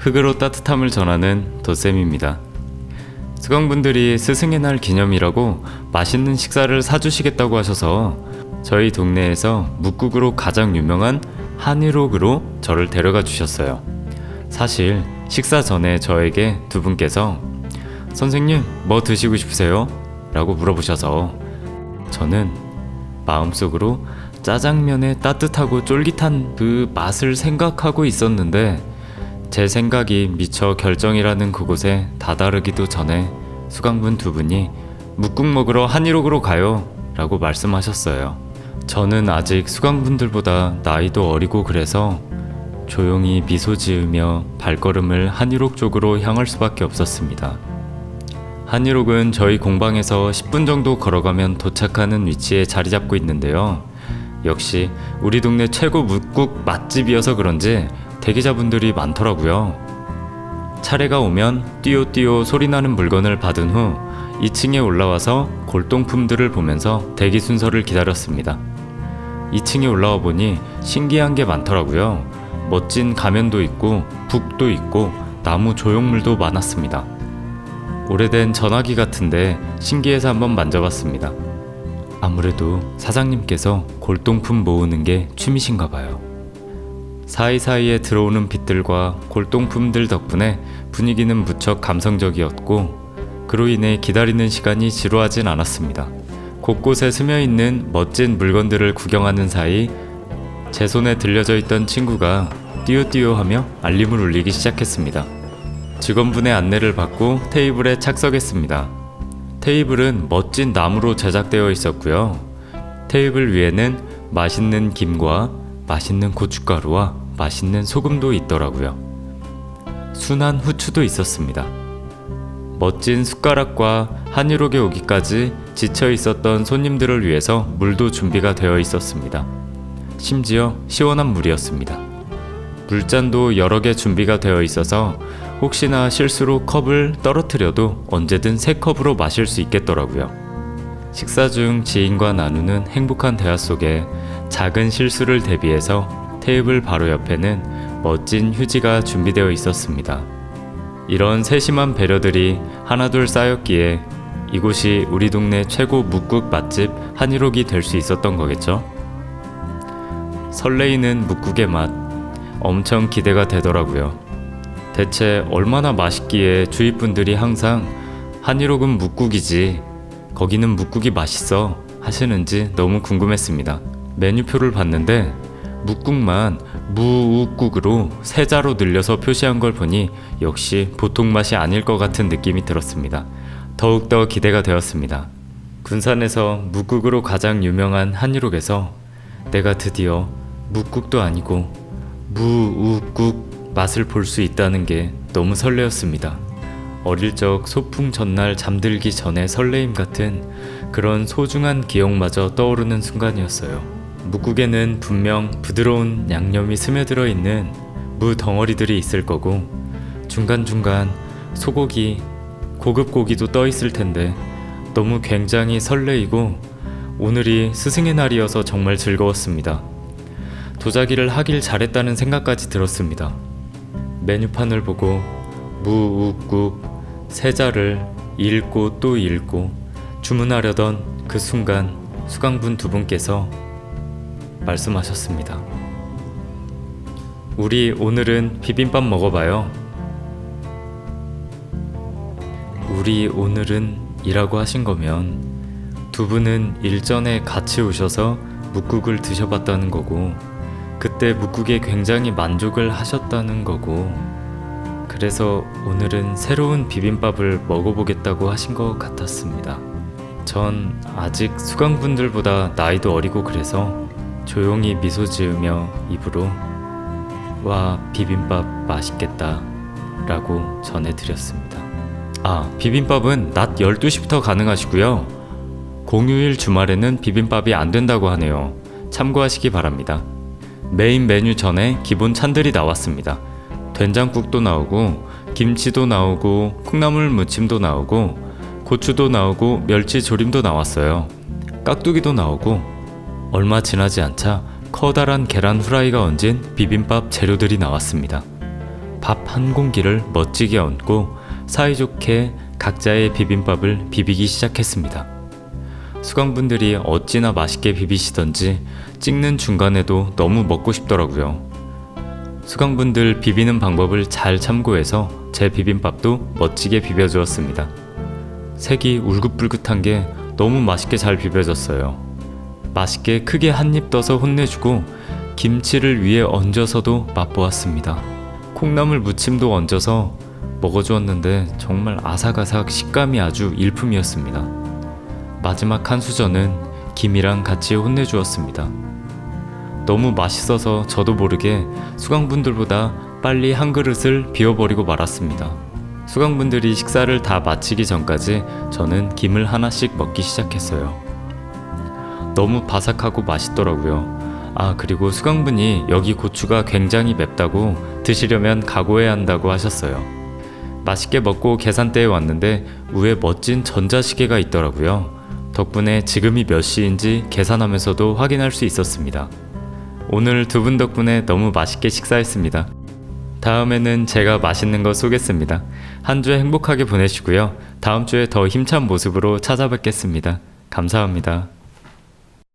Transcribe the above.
흙으로 따뜻함을 전하는 도쌤입니다. 수강분들이 스승의 날 기념이라고 맛있는 식사를 사주시겠다고 하셔서 저희 동네에서 묵국으로 가장 유명한 한일옥으로 저를 데려가 주셨어요. 사실 식사 전에 저에게 두 분께서 선생님 뭐 드시고 싶으세요? 라고 물어보셔서 저는 마음속으로 짜장면의 따뜻하고 쫄깃한 그 맛을 생각하고 있었는데 제 생각이 미처 결정이라는 그곳에 다다르기도 전에 수강분 두 분이 묵국 먹으러 한일옥으로 가요 라고 말씀하셨어요. 저는 아직 수강분들보다 나이도 어리고 그래서 조용히 미소 지으며 발걸음을 한일옥 쪽으로 향할 수밖에 없었습니다. 한일옥은 저희 공방에서 10분 정도 걸어가면 도착하는 위치에 자리 잡고 있는데요. 역시 우리 동네 최고 묵국 맛집이어서 그런지 대기자분들이 많더라고요. 차례가 오면 띠요띠요 소리나는 물건을 받은 후 2층에 올라와서 골동품들을 보면서 대기 순서를 기다렸습니다. 2층에 올라와 보니 신기한 게 많더라고요. 멋진 가면도 있고 북도 있고 나무 조형물도 많았습니다. 오래된 전화기 같은데 신기해서 한번 만져봤습니다. 아무래도 사장님께서 골동품 모으는 게 취미신가 봐요. 사이사이에 들어오는 빛들과 골동품들 덕분에 분위기는 무척 감성적이었고 그로 인해 기다리는 시간이 지루하진 않았습니다. 곳곳에 스며 있는 멋진 물건들을 구경하는 사이 제 손에 들려져 있던 친구가 띠요띠요 하며 알림을 울리기 시작했습니다. 직원분의 안내를 받고 테이블에 착석했습니다. 테이블은 멋진 나무로 제작되어 있었고요. 테이블 위에는 맛있는 김과 맛있는 고춧가루와 맛있는 소금도 있더라고요. 순한 후추도 있었습니다. 멋진 숟가락과 한일옥에 오기까지 지쳐 있었던 손님들을 위해서 물도 준비가 되어 있었습니다. 심지어 시원한 물이었습니다. 물잔도 여러 개 준비가 되어 있어서 혹시나 실수로 컵을 떨어뜨려도 언제든 새 컵으로 마실 수 있겠더라고요. 식사 중 지인과 나누는 행복한 대화 속에 작은 실수를 대비해서 테이블 바로 옆에는 멋진 휴지가 준비되어 있었습니다. 이런 세심한 배려들이 하나둘 쌓였기에 이곳이 우리 동네 최고 묵국 맛집 한일옥이 될 수 있었던 거겠죠? 설레이는 묵국의 맛 엄청 기대가 되더라고요. 대체 얼마나 맛있기에 주위 분들이 항상 한일옥은 묵국이지 거기는 묵국이 맛있어 하시는지 너무 궁금했습니다. 메뉴표를 봤는데 묵국만 무욱국으로 세자로 늘려서 표시한 걸 보니 역시 보통 맛이 아닐 것 같은 느낌이 들었습니다. 더욱더 기대가 되었습니다. 군산에서 묵국으로 가장 유명한 한일옥에서 내가 드디어 묵국도 아니고 무욱국 맛을 볼 수 있다는 게 너무 설레었습니다. 어릴 적 소풍 전날 잠들기 전에 설레임 같은 그런 소중한 기억마저 떠오르는 순간이었어요. 묵국에는 분명 부드러운 양념이 스며들어 있는 무 덩어리들이 있을 거고 중간중간 소고기, 고급 고기도 떠 있을 텐데 너무 굉장히 설레이고 오늘이 스승의 날이어서 정말 즐거웠습니다. 도자기를 하길 잘했다는 생각까지 들었습니다. 메뉴판을 보고 무욱국 세자를 읽고 또 읽고 주문하려던 그 순간 수강분 두 분께서 말씀하셨습니다. 우리 오늘은 비빔밥 먹어봐요. 우리 오늘은 이라고 하신 거면 두 분은 일전에 같이 오셔서 묵국을 드셔봤다는 거고 그때 묵국에 굉장히 만족을 하셨다는 거고 그래서 오늘은 새로운 비빔밥을 먹어보겠다고 하신 것 같았습니다. 전 아직 수강분들보다 나이도 어리고 그래서 조용히 미소 지으며 입으로 와 비빔밥 맛있겠다 라고 전해드렸습니다. 아 비빔밥은 낮 12시부터 가능하시고요. 공휴일 주말에는 비빔밥이 안 된다고 하네요. 참고하시기 바랍니다. 메인 메뉴 전에 기본 찬들이 나왔습니다. 된장국도 나오고 김치도 나오고 콩나물 무침도 나오고 고추도 나오고 멸치 조림도 나왔어요. 깍두기도 나오고 얼마 지나지 않자 커다란 계란 후라이가 얹은 비빔밥 재료들이 나왔습니다. 밥 한 공기를 멋지게 얹고 사이좋게 각자의 비빔밥을 비비기 시작했습니다. 수강분들이 어찌나 맛있게 비비시던지 찍는 중간에도 너무 먹고 싶더라고요. 수강분들 비비는 방법을 잘 참고해서 제 비빔밥도 멋지게 비벼주었습니다. 색이 울긋불긋한 게 너무 맛있게 잘 비벼졌어요. 맛있게 크게 한 입 떠서 혼내주고 김치를 위에 얹어서도 맛보았습니다. 콩나물 무침도 얹어서 먹어주었는데 정말 아삭아삭 식감이 아주 일품이었습니다. 마지막 한 수저는 김이랑 같이 혼내주었습니다. 너무 맛있어서 저도 모르게 수강분들보다 빨리 한 그릇을 비워버리고 말았습니다. 수강분들이 식사를 다 마치기 전까지 저는 김을 하나씩 먹기 시작했어요. 너무 바삭하고 맛있더라고요. 아, 그리고 수강분이 여기 고추가 굉장히 맵다고 드시려면 각오해야 한다고 하셨어요. 맛있게 먹고 계산대에 왔는데 위에 멋진 전자시계가 있더라고요. 덕분에 지금이 몇 시인지 계산하면서도 확인할 수 있었습니다. 오늘 두 분 덕분에 너무 맛있게 식사했습니다. 다음에는 제가 맛있는 거 쏘겠습니다. 한 주 행복하게 보내시고요. 다음 주에 더 힘찬 모습으로 찾아뵙겠습니다. 감사합니다.